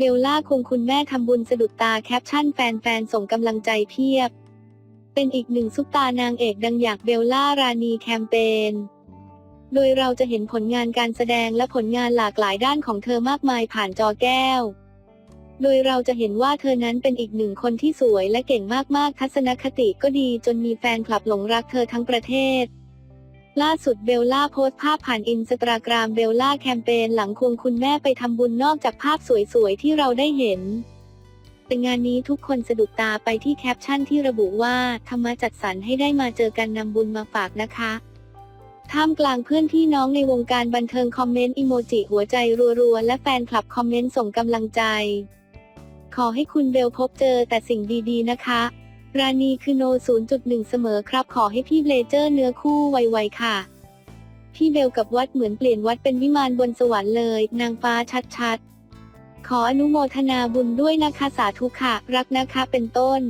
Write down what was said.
เบลล่าคงคุณแม่ทำบุญสะดุดตาแคปชั่นแฟนๆ ส่งกำลังใจเพียบ เป็นอีกหนึ่งซุปตานางเอกดังอยากเบลล่ารานีแคมเปญ โดยเราจะเห็นผลงานการแสดงและผลงานหลากหลายด้านของเธอมากมายผ่านจอแก้ว โดยเราจะเห็นว่าเธอนั้นเป็นอีกหนึ่งคนที่สวยและเก่งมากๆ ทัศนคติก็ดีจนมีแฟนคลับหลงรักเธอทั้งประเทศ ล่าสุดเบลล่าโพสต์ภาพผ่านอินสตาแกรมเบลล่าแคมเปญหลังควงคุณแม่ไปทำบุญนอกจากภาพสวยๆ ที่เราได้เห็น แต่งานนี้ทุกคนสะดุดตาไปที่แคปชั่นที่ระบุว่าธรรมจัดสรรให้ได้มาเจอกันนำบุญมาฝากนะคะ ท่ามกลางเพื่อนพี่น้องในวงการบันเทิงคอมเมนต์อิโมจิหัวใจรัวๆ และแฟนคลับคอมเมนต์ส่งกำลังใจ ขอให้คุณเบลพบเจอแต่สิ่งดีๆนะคะ ราณีคือโน 0.1 เสมอครับ ขอให้พี่เบลเจอร์เนื้อคู่ไวๆค่ะ พี่เบลกับวัดเหมือนเปลี่ยนวัดเป็นวิมานบนสวรรค์เลย นางฟ้าชัดๆ ขออนุโมทนาบุญด้วยนะคะสาธุค่ะ รักนะคะเป็นต้น